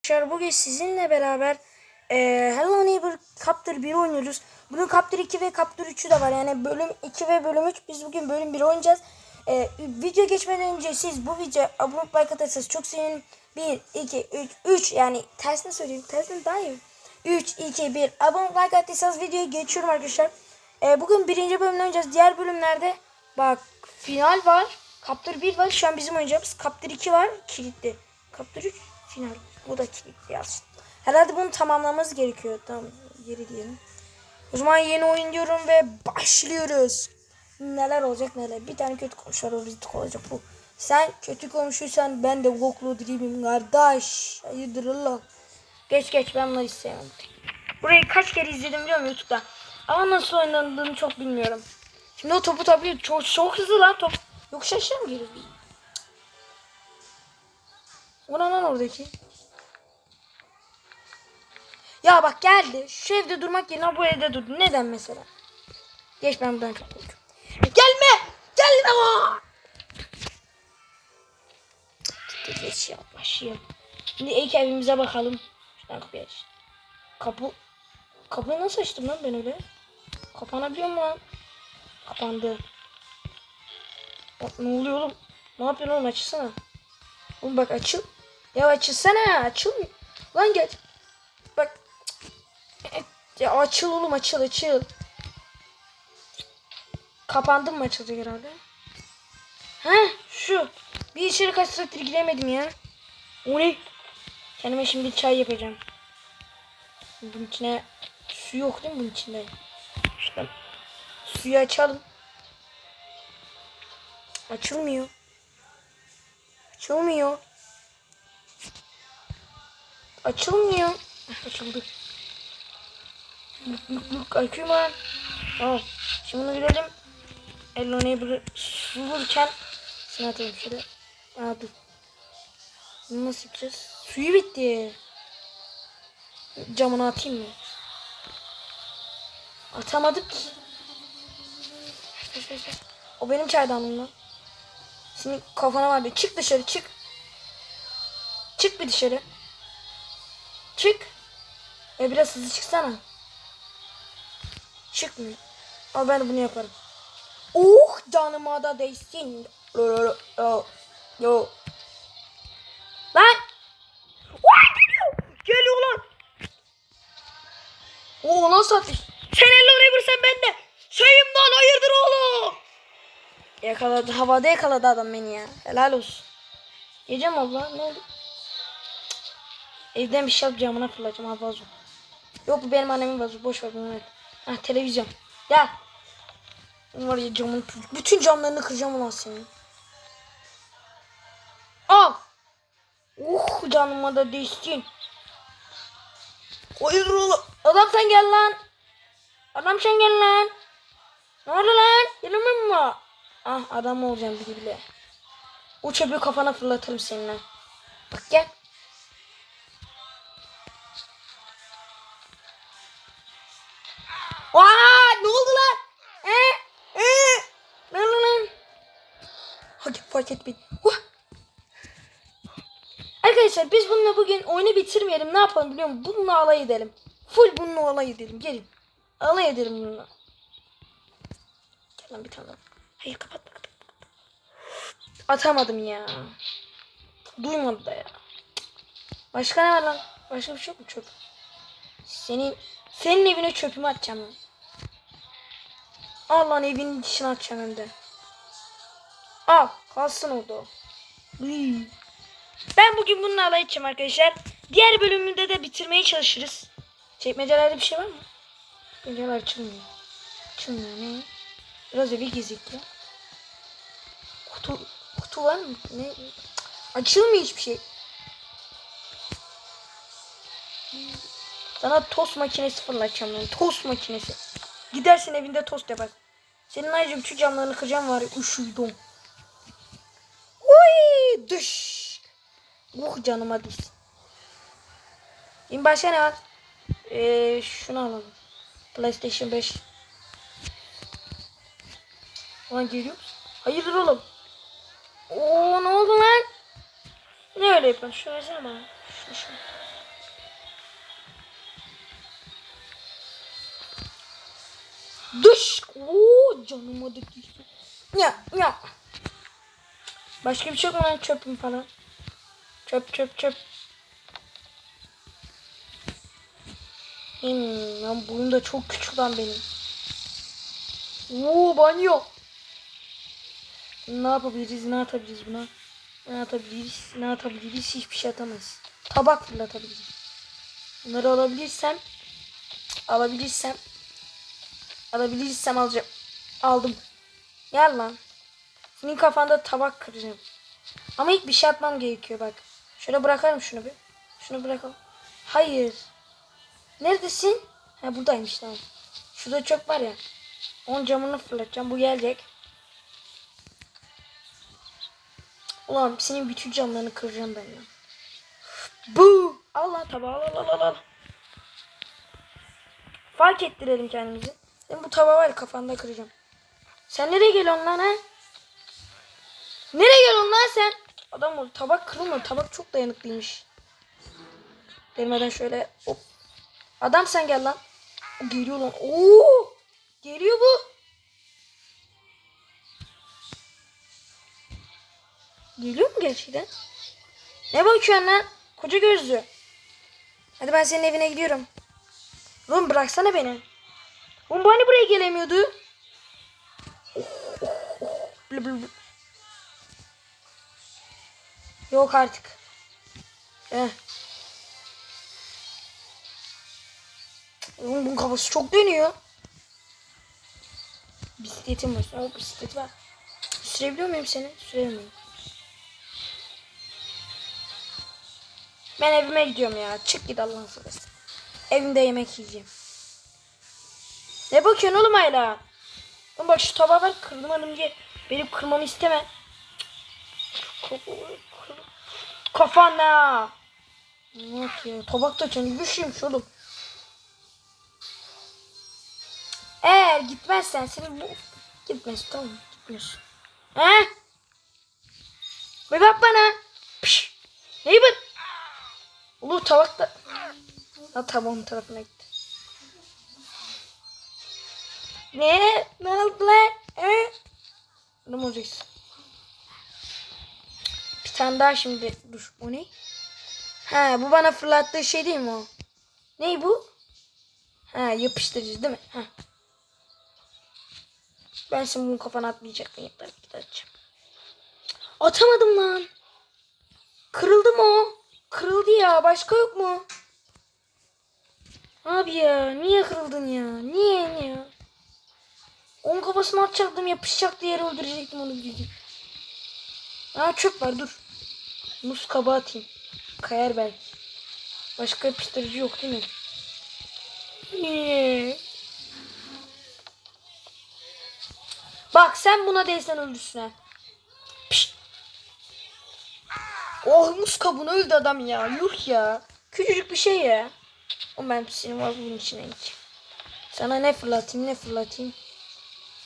Arkadaşlar bugün sizinle beraber e, Hello Neighbor Capture 1 oynuyoruz. Bunun Capture 2 ve Capture 3'ü de var. Yani bölüm 2 ve bölüm 3 biz bugün bölüm 1 oynayacağız. E, video geçmeden önce siz bu videoya abone olup like atarsanız çok sevinirim. 1, 2, 3, 3 yani tersine söyleyeyim. Tersine daha iyi. 3, 2, 1 abone olup like attıysanız videoya geçiyorum arkadaşlar. E, bugün birinci bölümden oynayacağız. Diğer bölümlerde bak final var. Capture 1 var. Şu an bizim oynayacağımız. Capture 2 var. Kilitli. Capture 3 final. Bu da kilitli yazsın. Herhalde bunu tamamlamamız gerekiyor. Tamam. Geri diyelim. O zaman yeni oyun diyorum ve başlıyoruz. Neler olacak neler. Bir tane kötü komşular olacak olacak bu. Sen kötü komşuysan ben de Voklu Dream'im kardeş. Hayırdır Allah. Geç geç ben bunları istemem. Burayı kaç kere izledim biliyor musun YouTube'da. Ama nasıl oynandığını çok bilmiyorum. Şimdi o topu tabii çok, çok hızlı lan top. Yokuş aşağı mı geliyor? O ne lan oradaki? Ya bak geldi. Şu evde durmak yerine bu evde durdu. Neden mesela? Geç ben buradan çok korkuyorum. Gelme! Gelme! Aa! Geç ya başlayalım. Şimdi ilk evimize bakalım. Şuradan kapıyı aç. Kapı... Kapıyı nasıl açtım lan ben öyle? Kapanabiliyor mu lan? Kapandı. Bak, ne oluyor oğlum? Ne yapıyorsun oğlum açılsana. Oğlum bak açıl. Ya açılsana açıl. Lan gel. Ya açıl oğlum açıl açıl. Kapandım mı açılacak herhalde? Heh şu. Bir içeri kaç saattir giremedim ya. O ne? Kendime şimdi çay yapacağım. Bunun içine su yok değil mi bunun içinde? İşte suyu açalım. Açılmıyor. Açılmıyor. Açılmıyor. Açıldı. Luk Aküman. Tamam. Şimdi bunu girelim. Hello Neighbor'ı sulurken sana atalım şöyle. Aa dur. Bunu nasıl yapacağız? Suyu bitti. Camına atayım mı? Atamadık ki. O benim çaydanlığım. Senin kafana vardı. Çık dışarı çık. Çık bir dışarı. Çık. E biraz hızlı çıksana. Çıkmıyor. Ama ben bunu yaparım. Oh canıma da değsin. Lo. Yo. Lan. Vay geliyor. Geliyor lan. Oo nasıl atış? Sen elle oraya vursan ben de. Şeyimden hayırdır oğlum. Yakaladı. Havada yakaladı adam beni ya. Helal olsun. Yiyeceğim abla. Ne oldu? Evden bir şey alıp camına fırlatacağım. Ha vazo. Yok bu benim annemin vazo. Boş ver bunu. Ha televizyon. Gel. Var ya camın bütün camlarını kıracağım ulan senin. Al. Uh canıma da değsin. Hayırdır oğlum? Adam sen gel lan. Adam sen gel lan. Ne oldu lan? Yanımın mı? Ah adam olacağım biri bile. O çöpü kafana fırlatırım seninle. Bak gel. Aa, ne oldu lan? Ee, ee, ne oldu lan? Hadi fark etmeyin. Huh. Arkadaşlar biz bununla bugün oyunu bitirmeyelim. Ne yapalım biliyor musun? Bununla alay edelim. Full bununla alay edelim. Gelin. Alay edelim bununla. Gel lan bir tane. Hayır kapatma kapatma. Atamadım ya. Duymadı da ya. Başka ne var lan? Başka bir şey yok mu çöp? Senin senin evine çöpümü atacağım lan. Al lan evinin dışına atacağım hem de. Al kalsın orada o. Iy. Ben bugün bununla alay edeceğim arkadaşlar. Diğer bölümünde de bitirmeye çalışırız. Çekmecelerde bir şey var mı? Pencereler açılmıyor. Açılmıyor ne? Biraz evi gezik ya. Kutu, kutu var mı? Ne? Açılmıyor hiçbir şey. Sana tost makinesi fırlatacağım lan. Tost makinesi. Gidersin evinde tost yapar. Senin ayrıca bütün camlarını kıracağım var ya. Üşüdüm. Uy düş. Uh canıma düş. Şimdi başka ne var? Ee, şunu alalım. PlayStation 5. Lan geliyor musun? Hayırdır oğlum? Oo ne oldu lan? Ne öyle yapıyorsun? Şunu versene bana. şimdi. Dış. Oo canıma düştü. Ya ya. Başka bir şey yok mu çöpüm falan? Çöp çöp çöp. Hmm, lan boyum da çok küçük lan benim. Oo banyo. Ne yapabiliriz? Ne atabiliriz buna? Ne atabiliriz? Ne atabiliriz? Hiçbir şey atamayız. Tabak fırlatabiliriz. Bunları alabilirsem alabilirsem alabilirsem alacağım. Aldım. Gel lan. Senin kafanda tabak kıracağım. Ama ilk bir şey atmam gerekiyor bak. Şöyle bırakalım şunu bir. Şunu bırakalım. Hayır. Neredesin? Ha buradaymış tamam. Şurada çöp var ya. Onun camını fırlatacağım. Bu gelecek. Ulan senin bütün camlarını kıracağım ben ya. Bu. Allah tabağı al al al al. Fark ettirelim kendimizi. Ben bu tabağı var kafanda kıracağım. Sen nereye geliyorsun lan ha? Nereye geliyorsun lan sen? Adam oldu. Tabak kırılmadı. Tabak çok dayanıklıymış. Gelmeden şöyle hop. Adam sen gel lan. Geliyor lan. Oo! Geliyor bu. Geliyor mu gerçekten? Ne bakıyorsun lan? Koca gözlü. Hadi ben senin evine gidiyorum. Oğlum bıraksana beni. Oğlum bu hani buraya gelemiyordu? Yok artık. Eh. Oğlum bunun kafası çok dönüyor. Bisikletim var. O bisiklet var. Sürebiliyor muyum seni? Süremiyorum. Ben evime gidiyorum ya. Çık git Allah'ın sırası. Evimde yemek yiyeceğim. Ne bakıyorsun oğlum hala? Oğlum bak şu tabağı ver kırdım hanım diye. Benim kırmamı isteme. Kafana. Yok ya tabak da canı güçlüymüş oğlum. Eğer gitmezsen seni bu... Gitmez tamam gitmiyorsun. He? Bir bak bana. Piş. Neyi bak? Olur tabak da... Ha tamam tarafına gitti. Ne? Ne oldu lan? Ne olacaksın? Bir tane daha şimdi. Dur o ne? Ha bu bana fırlattığı şey değil mi o? Ney bu? Ha yapıştırıcı değil mi? Ha. Ben şimdi bunu kafana atmayacak mıyım? De atacağım. Atamadım lan. Kırıldı mı o? Kırıldı ya. Başka yok mu? Abi ya. Niye kırıldın ya? Niye ya? Onun kafasına atacaktım. Yapışacaktı yere öldürecektim onu diyecek. Aa çöp var dur. Muz kabağı atayım. Kayar belki. Başka yapıştırıcı yok değil mi? Niye? Bak sen buna değsen öldürsün ha. Oh muz kabuğuna öldü adam ya. Yuh ya. Küçücük bir şey ya. O ben senin var bunun içine hiç. Sana ne fırlatayım ne fırlatayım.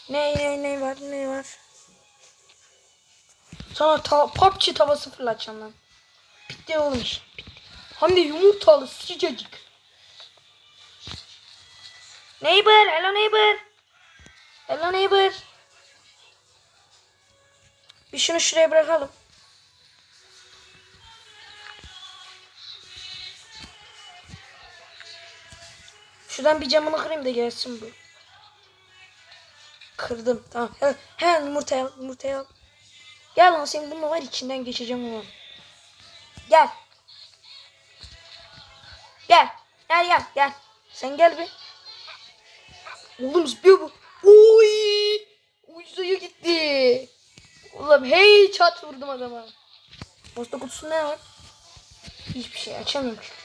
Ne ne ne var ne var. Sana ta PUBG tavası fırlatacağım lan. Bitti oğlum iş. Hem de yumurtalı sıcacık. Neighbor, hello neighbor. Hello neighbor. Bir şunu şuraya bırakalım. Şuradan bir camını kırayım da gelsin bu. Kırdım. Tamam. He, he yumurtayı al. Gel lan senin bununla var içinden geçeceğim ama. Gel. Gel. Gel gel gel. Sen gel bir. Oğlum zıplıyor bu. Oy. Uyuya gitti. Oğlum hey çat vurdum adama. Posta kutusunda ne var? Hiçbir şey açamıyorum çünkü.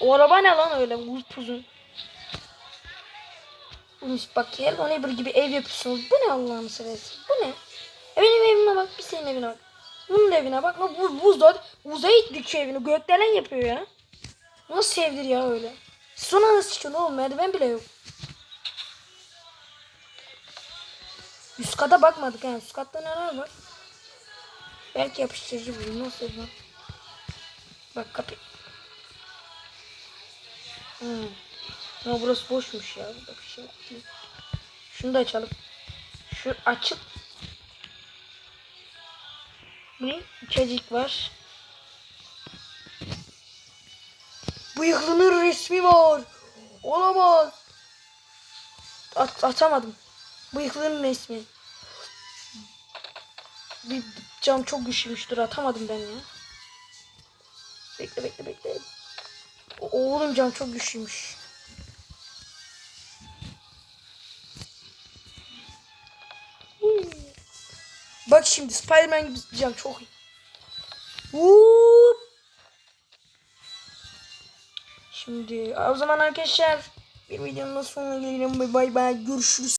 O araba ne lan öyle uzun. Oğlum bak Hello Neighbor gibi ev yapıyorsunuz. Bu ne Allah'ını seversen? Bu ne? E benim evime bak bir senin evine bak. Bunun evine bak. Lan bu buzda uzay ittik şu evini. Gökdelen yapıyor ya. Nasıl sevdir ya öyle? Sonra nasıl çıkıyor oğlum? Merdiven bile yok. Üst kata bakmadık ha. Üst katta neler var? Belki yapıştırıcı bu. Nasıl bu? Bak kapı. Hmm. Ama burası boşmuş ya. Burada bir şey yok. Şunu da açalım. Şu açıp. Bu ne? İçecek var. Bıyıklının resmi var. Olamaz. At, atamadım. Bıyıklının resmi. Bir cam çok güçlüymüş. Dur atamadım ben ya. Bekle bekle bekle. Oğlum cam çok güçlüymüş. Bak şimdi Spider-Man gibi cam çok iyi. Vuuu. Şimdi o zaman arkadaşlar bir videonun sonuna gelelim. Bay bay görüşürüz.